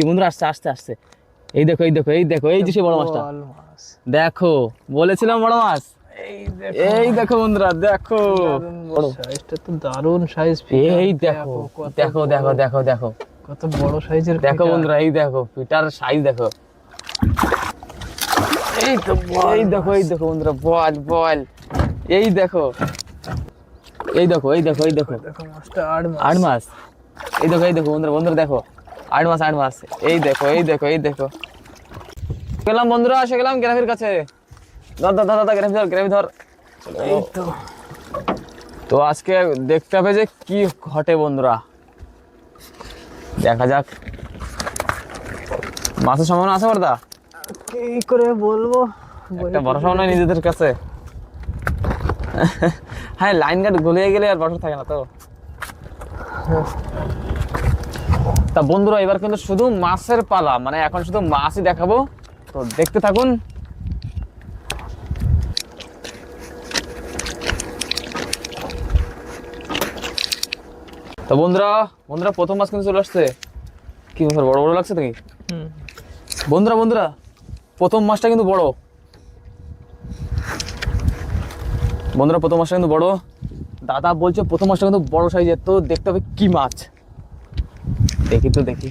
যে বন্ধুরা আসছে আসছে আসছে এই দেখো এই দেখো এই দেখো এই যে সেই বড় মাছটা মাছ দেখো বলেছিলাম বড় মাছ এই দেখো এই দেখো বন্ধুরা দেখো সাইজটা তো দারুণ সাইজ এই দেখো দেখো দেখো দেখো দেখো কত বড় সাইজের দেখো বন্ধুরা এই দেখো পিটার সাইজ দেখো এই তো এই দেখো এই দেখো বন্ধুরা বল বল এই দেখো এই দেখো এই দেখো এই দেখো দেখো মাছটা আট মাছ আট মাস এই দেখো এই দেখো বন্ধুরা বন্ধুরা দেখো আট মাস আট মাস এই দেখো এই দেখো এই দেখো। গেলাম বন্ধুরা এসে গেলাম গ্রামের কাছে। ধর ধর ধর ধর গ্রামে ধর গ্রামে ধর। এই তো। তো আজকে দেখতে হবে যে কি ঘটে বন্ধুরা। দেখা যাক। মাছের সম্ভাবনা আছে বর্দা কি করে বলব? একটা ভরসা নয় নিজেদের কাছে। হ্যাঁ লাইন গার্ড গলিয়ে গেলে আর ভরসা থাকে না তো। তা বন্ধুরা এবার কিন্তু শুধু মাছের পালা মানে এখন শুধু মাছই দেখাবো। তো দেখতে থাকুন। তো বন্ধুরা বন্ধুরা প্রথম মাছ কিন্তু চলে আসছে। কি ব্যাপার বড় বড় লাগছে নাকি। বন্ধুরা বন্ধুরা প্রথম মাছটা কিন্তু বড়। বন্ধুরা প্রথম মাছটা কিন্তু বড়। দাদা বলছে প্রথম মাছটা কিন্তু বড় সাইজের তো দেখতে হবে কি মাছ। দেখি তো দেখি।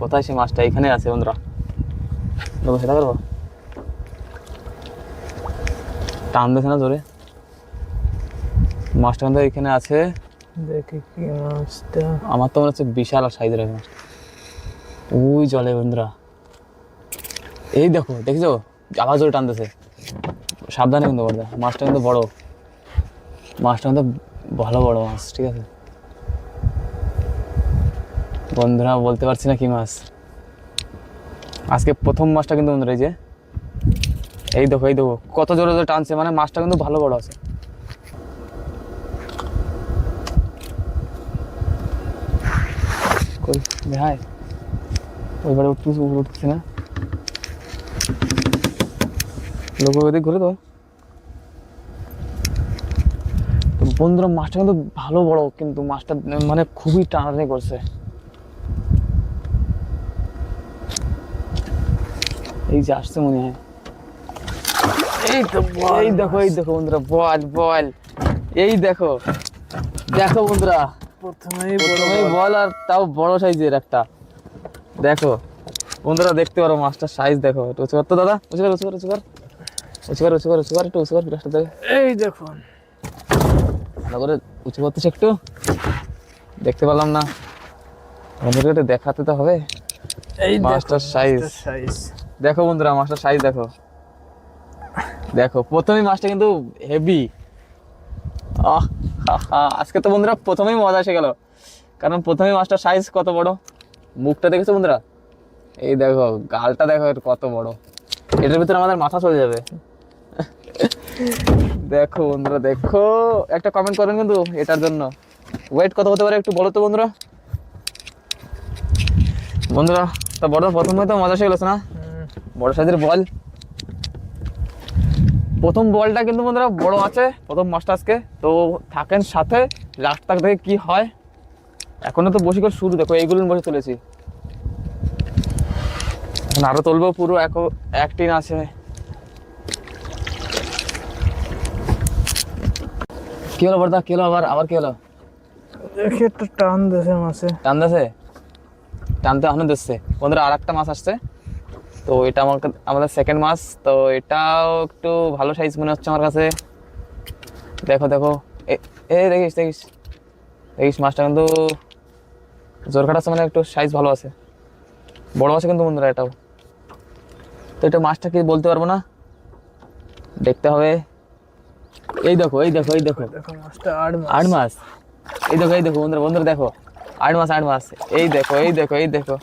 কোথায় সে মাছটা? এখানে আছে বন্ধুরা। সেটা করব টান দিয়েছে না জোরে। মাছটা কিন্তু এখানে আছে। দেখি কি মাছটা। আমার তো মনে হচ্ছে বিশাল সাইজের মাছটা ওই জলে বন্ধুরা। এই দেখো দেখছ? আবার জোরে টানতেছে সাবধানে কিন্তু বড়দা মাছটা কিন্তু বড়। মাছটা কিন্তু ভালো বড় মাছ ঠিক আছে? বন্ধুরা, বলতে পারছি না কি মাছ। আজকে প্রথম মাছটা কিন্তু বন্ধুরা, এই যে, এই দেখো এই দেখো, কত জোরে জোরে টানছে মানে মাছটা কিন্তু ভালো বড় আছে। ওইবারে উঠতেছে উপরে উঠতেছে না। লোক ঘুরে তো বন্ধুরা, মাছটা কিন্তু ভালো বড়, কিন্তু মাছটা মানে খুবই টানাটানি করছে। এই যে আসছে মনে হয়। এই তো এই দেখো এই দেখো বন্ধুরা বল বল। এই দেখো দেখো বন্ধুরা। প্রথমেই প্রথমেই বল। আর তাও বড় সাইজের একটা। দেখো বন্ধুরা দেখতে পারো মাছটার সাইজ দেখো। একটু উঁচু কর তো দাদা উঁচু কর উঁচু কর উঁচু কর। উঁচু কর উঁচু কর উঁচু কর একটু উঁচু কর গ্লাসটা দেখো এই দেখুন। ভালো করে উঁচু করতেছে একটু। দেখতে পেলাম না। বন্ধুরা দেখাতে তো হবে। এই মাছটার সাইজ সাইজ দেখো বন্ধুরা, মাছটার সাইজ দেখো। দেখো, প্রথমেই মাছটা কিন্তু হেভি আহ আজকে তো বন্ধুরা প্রথমেই মজা এসে গেল। কারণ প্রথমেই মাছটার সাইজ কত বড়? মুখটা দেখেছ বন্ধুরা? এই দেখো, গালটা দেখো কত বড়। এটার ভিতরে আমাদের মাথা চলে যাবে। দেখো বন্ধুরা, দেখো। একটা কমেন্ট করবেন কিন্তু এটার জন্য। ওয়েট কত হতে পারে একটু বলো তো বন্ধুরা। বন্ধুরা, তা বড় প্রথমে তো মজা এসে গেছে না বড় সাইজের বল। প্রথম বলটা কিন্তু বন্ধুরা বড় আছে প্রথম মাছটা আজকে তো থাকেন সাথে লাস্ট তাক থেকে কি হয়। এখনও তো বসে করে শুরু দেখো এইগুলো বসে তুলেছি এখন আরও তুলবো পুরো এক টিন আছে। কি হলো বর্দা কি হলো আবার আবার কি হলো? টান দেশে মাছে টান দেছে? টানতে এখনও দিচ্ছে। বন্ধুরা আর একটা মাছ আসছে। তো এটা আমার আমাদের সেকেন্ড মাছ তো এটাও একটু ভালো সাইজ মনে হচ্ছে আমার কাছে। দেখো দেখো। এ- দেখিস দেখিস। দেখিস মাছটা কিন্তু জোর কাটাচ্ছে মানে একটু সাইজ ভালো আছে। বড় আছে কিন্তু বন্ধুরা এটাও। তো এটা মাছটা কি বলতে পারব না? দেখতে হবে। এই দেখো এই দেখো এই দেখো। দেখো মাছটা আট আট মাস এই দেখো এই দেখো বন্ধুরা বন্ধুরা দেখো। আট মাস আট মাস এই দেখো এই দেখো এই দেখো।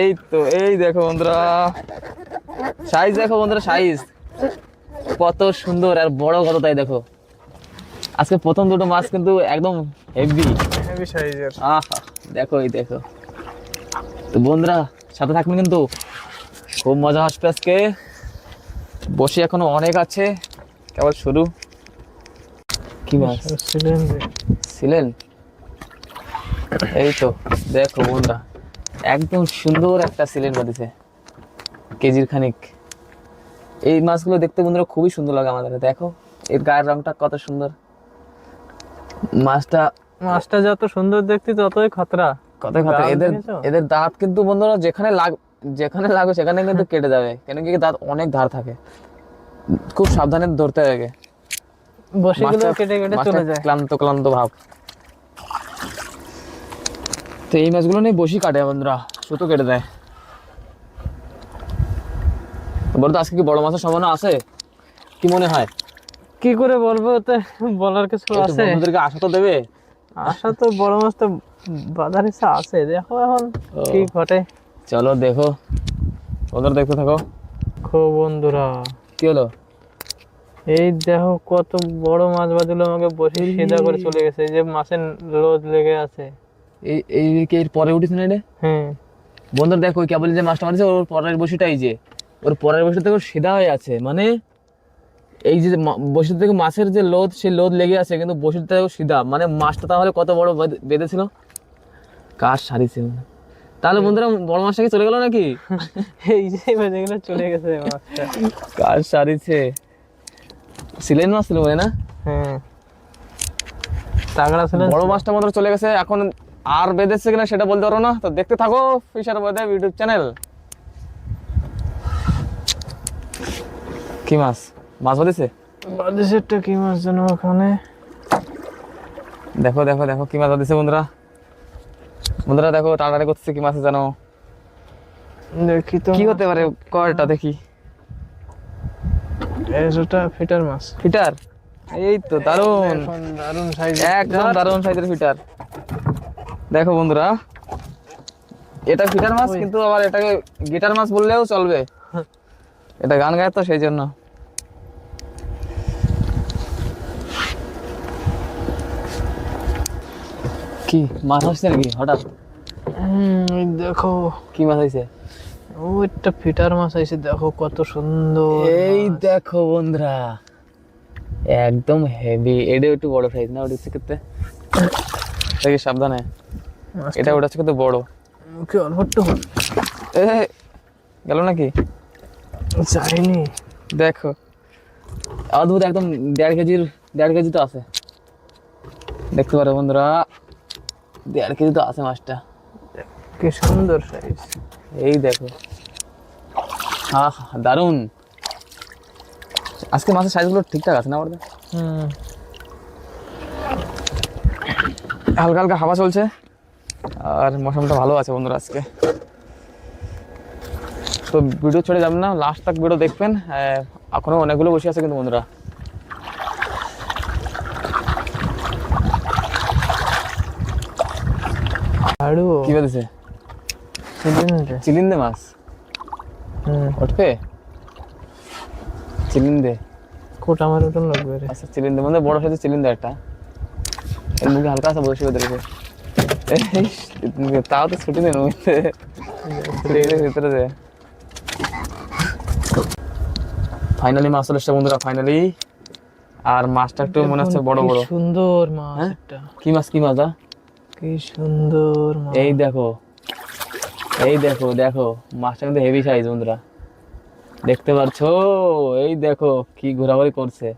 এই তো এই দেখো বন্ধুরা। সাইজ দেখো বন্ধুরা সাইজ কত সুন্দর আর বড় কত তাই দেখো। আজকে প্রথম দুটো মাছ কিন্তু একদম হেভি হেভি সাইজের আহা দেখো এই দেখো। তো বন্ধুরা সাথে থাকবেন কিন্তু। খুব মজা আসবে আজকে। বসে এখনও অনেক আছে। কেবল শুরু। কি মাছ? সিলিন্ডার। ছিলেন এই তো দেখো বন্ধুরা। একদম সুন্দর একটা সিলেট বাঁধিছে কেজির খানিক। এই মাছগুলো দেখতে বন্ধুরা খুবই সুন্দর লাগে আমাদের। দেখো এর গায়ের রংটা কত সুন্দর। মাছটা মাছটা যত সুন্দর দেখতে ততই খতরা। কত গাল এদের এদের দাঁত কিন্তু বন্ধুরা যেখানে লাগ যেখানে লাগবে সেখানে কিন্তু কেটে যাবে। কেন কি দাঁত অনেক ধার থাকে। খুব সাবধানে ধরতে হবে মাছটা- কেটে কেটে চলে যায়। ক্লান্ত ক্লান্ত ভাব। তো এই মাছগুলো নিয়ে বসি কাটে বন্ধুরা সুতো কেটে দেয়। বলতো আজকে কি বড় মাছের সম্ভাবনা আছে? কি মনে হয়? কি করে বলব ওতে বলার কিছু আছে। বন্ধুদেরকে আশা তো দেবে। আশা তো বড় মাছ তো বাজার ইচ্ছা আছে দেখো এখন কি ঘটে। চলো দেখো বন্ধুরা দেখতে থাকো। খুব বন্ধুরা। কি হলো? এই দেখো কত বড় মাছ বাজলো আমাকে বসে সিধা করে চলে গেছে এই যে মাছের লোদ লেগে আছে। এই এই কি এর পরে উঠিস না এটা? হ্যাঁ বন্ধুরা দেখো ওই কেবল যে মাছটা মারছে ওর পরের বসিটাই যে ওর পরের বসি থেকে সিধা হয়ে আছে মানে এই যে বসির থেকে মাছের যে লোদ সেই লোদ লেগে আছে কিন্তু বসির থেকে সিধা মানে মাছটা তাহলে কত বড় বেঁধেছিল? কার সারিছিল তাহলে বন্ধুরা বড় মাছটা কি চলে গেল নাকি? এই যে বেজে গেলে চলে গেছে মাছটা। কার সারিছে সিলেন মাছ ছিল মনে না? হ্যাঁ তাগড়া ছিল বড় মাছটা মাত্র চলে গেছে এখন আর বেঁধেছে কিনা সেটা বলতে পারো না? তো দেখতে থাকো ফিশার বাদে ইউটিউব চ্যানেল কি মাছ? মাছ বেঁধেছে? বাদেশেরটা কি মাছ যেন ওখানে? দেখো দেখো দেখো কি মাছ বেঁধেছে বন্ধুরা। বন্ধুরা দেখো টানাটানি করতেছে কি মাছ জানো দেখি তো। কি হতে পারে? কয়টা দেখি। এটা ফিটার মাছ। ফিটার? এই তো দারুণ দারুণ সাইজ একদম দারুণ সাইজের ফিটার। দেখো বন্ধুরা এটা ফিটার মাছ কিন্তু আবার এটাকে গিটার মাছ বললেও চলবে। এটা গান গায় তো সেই জন্য। কি? মাছ আসছে নাকি হঠাৎ? দেখো। কি মাছ আইছে ও একটা ফিটার মাছ আছে দেখো কত সুন্দর এই দেখো বন্ধুরা একদম হেভি এটা একটু বড় সাইজ না ওটা করতে। সাবধানে। এটা ওটা কত বড়। মুখে অল্প একটু এ গেল নাকি? যায়নি। দেখো। অদ্ভুত একদম দেড় কেজির দেড় কেজি তো আছে। দেখতে পারো বন্ধুরা দেড় কেজি তো আছে মাছটা। কি সুন্দর সাইজ এই দেখো। হা দারুণ। আজকে মাছের সাইজগুলো ঠিকঠাক আছে না আমাদের হুম। হালকা হালকা হাওয়া চলছে। আর মৌসুমটা ভালো আছে বন্ধুরা আজকে। তো ভিডিও ছেড়ে যাবেন না লাস্ট তাক ভিডিও দেখবেন আহ, এখনও অনেকগুলো বসে আছে কিন্তু বন্ধুরা। আরও? কি চিলিন্দে মাছ। উঠবে চিলিন্দে কোটা আমার লাগবে আচ্ছা চিলিন্দে মানে বড় সাইজের চিলিন্দে একটা। এর মুখে হালকা আছে বসে ওদেরকে তাও তো ছুটি মুখে ভিতরে ফাইনালি মাছ চলে এসছে বন্ধুরা ফাইনালি আর মাছটা একটু মনে হচ্ছে বড় বড় সুন্দর মাছ? কি মাছ কি মাছ কি সুন্দর এই দেখো এই দেখো দেখো মাছটা কিন্তু হেভি সাইজ বন্ধুরা দেখতে পারছ এই দেখো কি ঘোরাঘুরি করছে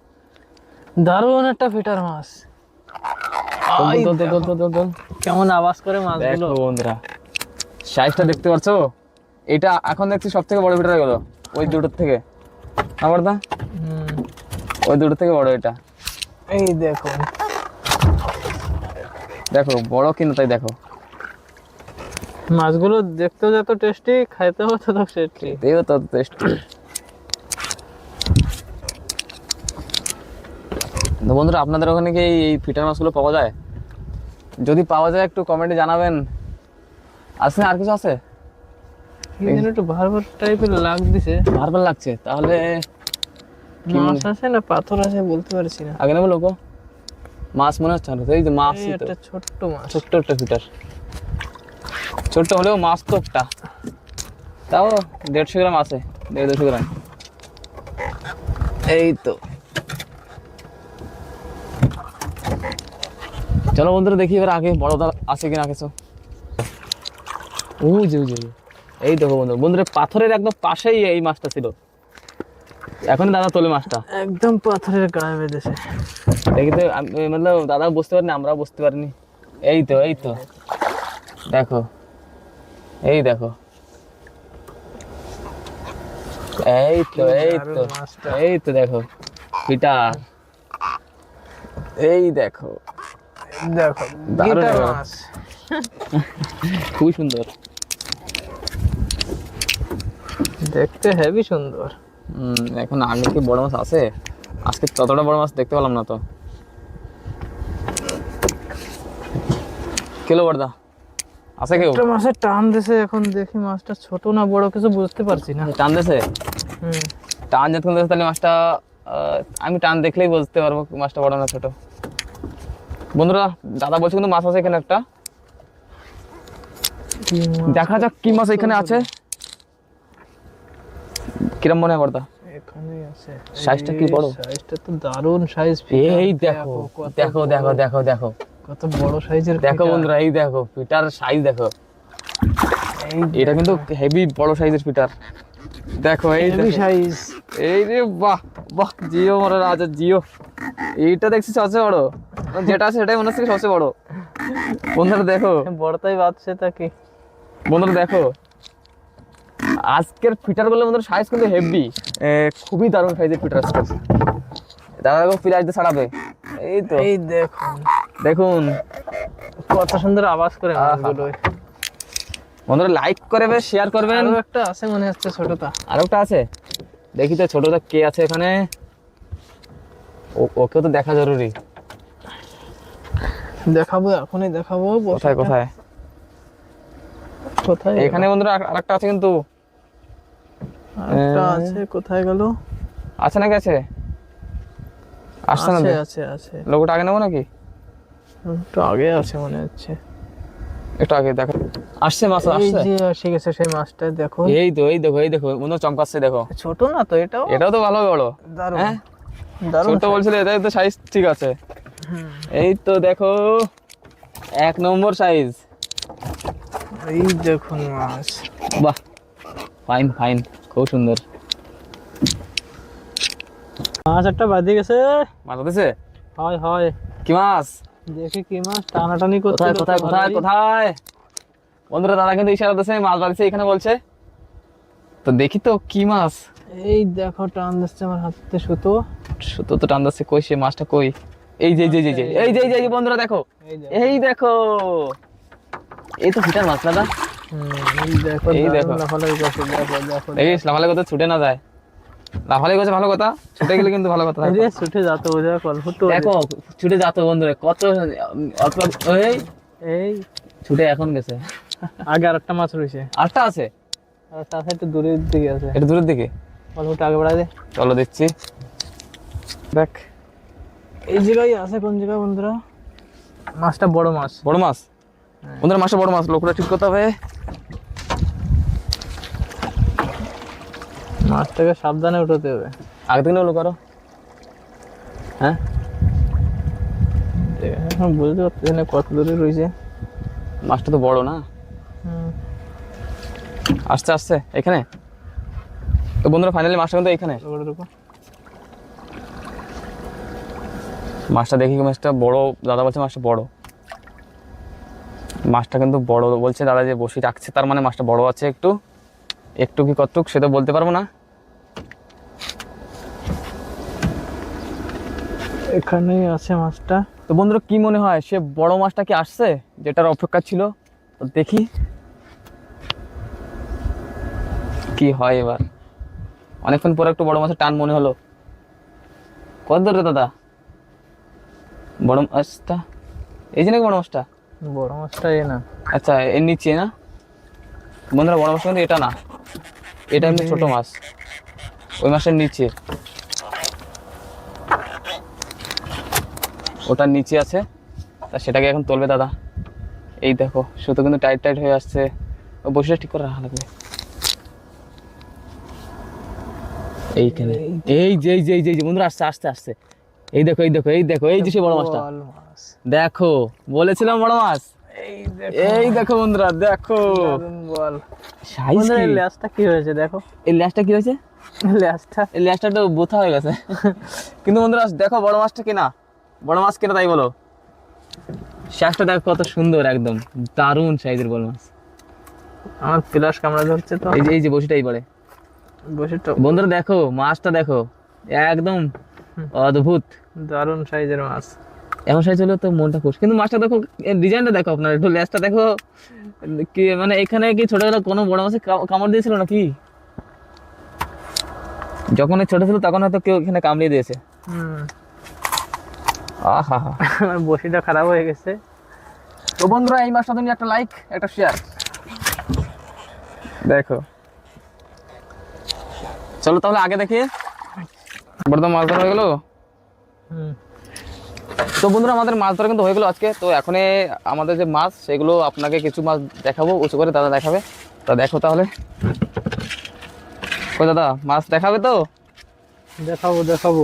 দারুণ একটা ফিটার মাছ কেমন আওয়াজ করে মাছগুলো? বন্ধুরা সাইজটা দেখতে পাচ্ছো? এটা এখন দেখছি সব থেকে বড় ফিটার গেল ওই দুটোর থেকে। আমার দা ওই দুটোর থেকে বড় এটা। এই দেখো। দেখো বড় কিনা তাই দেখো। মাছগুলো দেখতেও যত টেস্টি খাইতেও তত টেস্টি দেও তো টেস্ট তো বন্ধুরা আপনাদের ওখানে কি এই ফিটার মাছগুলো পাওয়া যায়? যদি পাওয়া যায় একটু কমেন্টে জানাবেন। আছে আর কিছু আছে? একটু ভারবার টাইপের লাগ দিছে। ভারবার লাগছে তাহলে মাছ আছে না পাথর আছে বলতে পারছি না। আগে নেব লোক। মাছ মনে হচ্ছে না। এই যে মাছ একটা ছোট্ট মাছ। ছোট্ট একটা ফিটার ছোট্ট হলেও মাছ তো একটা। তাও দেড়শো গ্রাম আছে দেড় দুশো গ্রাম। এই তো। চলো বন্ধুরা দেখি এবার আগে বড় দাল আছে কিনা কিছু। যে, ওই যে। এই দেখো বন্ধু বন্ধুরা পাথরের একদম পাশেই এই মাছটা ছিল। এখন দাদা তোলে মাছটা। একদম পাথরের গায়ে বেঁধেছে দেখি তো মতলব দাদা বুঝতে পারিনি আমরাও বুঝতে পারিনি। এই তো এই তো। দেখো এই দেখো। এই তো এই তো। এই তো দেখো ফিটার এই দেখো। দেখো খুবই সুন্দর। দেখতে হেভি সুন্দর। এখন আগে কি বড় মাছ আছে? আজকে ততটা বড় মাছ দেখতে পেলাম না তো। কিলো বড়দা? আছে কেউ? একটা মাছের টান দিছে এখন দেখি মাছটা ছোট না বড় কিছু বুঝতে পারছি না। টান দেছে? টান যতক্ষণ দেছে তাহলে মাছটা আহ, আমি টান দেখলেই বুঝতে পারব মাছটা বড় না ছোট। বন্ধুরা দাদা বলছে কিন্তু মাছ আছে এখানে একটা। দেখা যাক কি মাছ এখানে আছে। কিরম মনে হয় সাইজটা কি বড়? সাইজটা তো দারুণ সাইজ এই দেখো দেখো দেখো দেখো দেখো কত বড় সাইজের দেখো বন্ধুরা এই দেখো ফিটার সাইজ দেখো। এটা কিন্তু হেভি বড় সাইজের ফিটার। দেখো এই। সাইজ এই রে বাহ বাহ জিও মনে রাজা জিও। এইটা দেখছি সবচেয়ে বড়। যেটা আছে সেটাই মনে হচ্ছে সবচেয়ে বড়। বন্ধুরা দেখো। বড়টাই বাঁচছে তা বন্ধুরা দেখো। আজকের ফিটারগুলো বন্ধুরা সাইজ কিন্তু হেভি খুবই দারুণ সাইজের ফিটার আজকের দাদা দেখো ফিলাস দিয়ে ছাড়াবে। এই তো। এই দেখুন। দেখুন। কত সুন্দর আওয়াজ করে মাছগুলো বন্ধুরা লাইক করবে শেয়ার করবেন। আরও একটা আছে মনে হচ্ছে ছোটটা। আর একটা আছে? দেখি তো ছোটটা কে আছে এখানে। ও- ওকেও তো দেখা জরুরি। দেখাবো এখনই দেখাবো কোথায় কোথায়? কোথায় এখানে বন্ধুরা আর- আরেকটা আছে কিন্তু। আরেকটা আছে কোথায় গেল? আছে না গেছে আসছে না আছে আছে আছে। লোকটা আগে নেব নাকি? একটু আগে আছে মনে হচ্ছে। একটু আগে দেখো আসছে মাছ এই যে এসে গেছে সেই মাছটা দেখো। এই তো এই দেখো এই দেখো বন্ধু চমকাচ্ছে দেখো। ছোট না তো এটাও? এটাও তো ভালো বড়। দারুণ। হ্যাঁ? দারুণ ছোট বলছিল এটাই তো সাইজ ঠিক আছে। এই তো দেখো এক নম্বর সাইজ এই দেখুন মাছ। বাহ ফাইন ফাইন খুব সুন্দর। মাছ একটা বাদি গেছে। মাছ দিছে হয় হয়। কি মাছ? দেখি কি মাছ টানাটানি কোথায় কোথায় কোথায় কোথায় বন্ধুরা দাদা কিন্তু ইশারা দিচ্ছে মাছ বাড়িছে এখানে বলছে। তো দেখি তো কি মাছ। এই দেখো টান দিচ্ছে আমার হাতে সুতো। সুতো তো টান দিচ্ছে কই সে মাছটা কই? এই যে যে যে এই যে এই যে যে বন্ধুরা দেখো। এই দেখো। এই তো ফিটার মাছ দাদা। এই দেখো এই দেখো। দেখো দেখো ছুটে না যায়। লাফালে গেছে ভালো কথা। ছুটে গেলে কিন্তু ভালো কথা ছুটে যাতো দেখো অল্প তো দেখো ছুটে যাতো বন্ধুরা কত অল্প এই এই। ছুটে এখন গেছে। আগে আরেকটা মাছ রয়েছে। আরেকটা আছে? আর তার সাথে একটু দূরের দিকে আছে। একটু দূরের দিকে? অল্প আগে বাড়াই দে। চলো দিচ্ছি দেখ। এই জায়গায় আছে কোন জায়গায় বন্ধুরা? মাছটা বড় মাছ। বড় মাছ? বন্ধুরা মাছটা বড় মাছ লোকটা ঠিক করতে হবে মাছটাকে সাবধানে উঠাতে হবে। আগে থেকে লোক আরও হ্যাঁ? এখন বুঝতে পারতেছি না কত দূরে রয়েছে। মাছটা তো বড় না। হুম, আসছে আসছে এখানে? তো বন্ধুরা ফাইনালি মাছটা কিন্তু এখানে। মাছটা দেখি মাছটা বড় দাদা বলছে মাছটা বড়। মাছটা কিন্তু বড় বলছে দাদা যে বসি রাখছে তার মানে মাছটা বড় আছে একটু। একটু কি কতটুক সেটা বলতে পারব না? এখানেই আছে মাছটা। তো বন্ধুরা কি মনে হয় সে বড় মাছটা কি আসছে? যেটার অপেক্ষা ছিল? তো দেখি। কি হয় এবার? অনেকক্ষণ পরে একটু বড় মাছের টান মনে হলো। কত দূরে দাদা? বড় মাছটা? এই যে নাকি বড় মাছটা? বড় মাছটা এ না। আচ্ছা এর নিচে না? বন্ধুরা বড় মাছ কিন্তু এটা না। এটা এমনি ছোট মাছ। ওই মাছের নিচে। ওটার নিচে আছে। তা সেটাকে এখন তুলবে দাদা। এই দেখো সুতো কিন্তু টাইট টাইট হয়ে আসছে। ও বসে ঠিক করে রাখা লাগবে। এইখানে। এই যে এই যে এই যে বন্ধুরা আসছে আসছে আসছে। এই দেখো এই দেখো এই দেখো এই যে সে বড় মাছটা। দেখো বলেছিলাম বড় মাছ। এই দেখো। বন্ধুরা দেখো। বল। সাইজ বন্ধুরা ল্যাসটা কি হয়েছে দেখো? এই ল্যাসটা কি হয়েছে? ল্যাসটা। এই ল্যাসটা বোথা হয়ে গেছে। কিন্তু বন্ধুরা দেখো বড় মাছটা কিনা। বড় মাছ কিনা তাই বলো। শ্বাসটা দেখো কত সুন্দর একদম। দারুণ সাইজের বড় মাছ। আমার প্লাস কামড়া ধরছে তো। এই যে এই যে বসিটাই পড়ে। বসে তো। বন্ধুরা দেখো মাছটা দেখো। একদম অদ্ভুত। দারুণ সাইজের মাছ। এমন সাইজ হলেও তো মনটা খুশ। কিন্তু মাছটা দেখো ডিজাইনটা দেখো আপনার একটু লেজটা দেখো। কি মানে এখানে কি ছোটবেলা কোনো বড় মাছে কামড় দিয়েছিল নাকি? যখন এই ছোট ছিল তখন হয়তো কেউ এখানে কামড়িয়ে দিয়েছে। আহা হা আমার বসিটা খারাপ হয়ে গেছে। তো বন্ধুরা এই মাছটা তুমি একটা লাইক একটা শেয়ার দেখো। চলো তাহলে আগে দেখি। বর্তমান মাছ ধরা হয়ে গেলো। হুম। তো বন্ধুরা আমাদের মাছ ধরা কিন্তু হয়ে গেলো আজকে। তো এখন আমাদের যে মাছ সেগুলো আপনাকে কিছু মাছ দেখাবো উঁচু করে দাদা দেখাবে। তা দেখো তাহলে। কই দাদা মাছ দেখাবে তো? দেখাবো দেখাবো।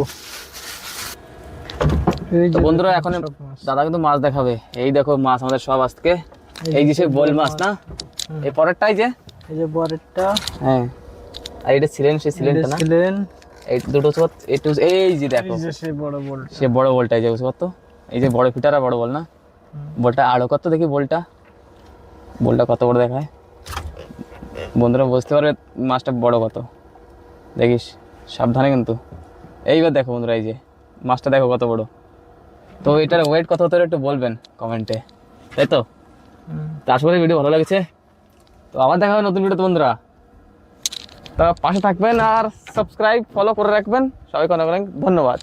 তো বন্ধুরা এখন দাদা কিন্তু মাছ দেখাবে। এই দেখো মাছ আমাদের সব আজকে। এই যে বল মাছ না? হুম। এই পরেরটাই যে? এই যে বরেরটা। হ্যাঁ। আর এটা ছিলেন সে সিলেন্টটা না? ছিলেন এই দুটো একটু এই যে দেখো। এই যে সেই বড় বল সে বড় বলটাই যে উঁচু পাত এই যে বড় ফিটারা বড় বল না? বলটা আরও কত দেখি বলটা? বলটা কত বড় দেখায়? বন্ধুরা বুঝতে পারবে মাছটা বড় কত। দেখিস সাবধানে কিন্তু। এইবার দেখো বন্ধুরা এই যে মাছটা দেখো কত বড়। তো এটার ওয়েট কত হতে পারে একটু বলবেন কমেন্টে তাই তো? তারপরে ভিডিও ভালো লাগছে। তো আবার দেখা হবে নতুন ভিডিওতে বন্ধুরা। পাশে থাকবেন আর সাবস্ক্রাইব ফলো করে রাখবেন। সবাইকে অনেক অনেক ধন্যবাদ।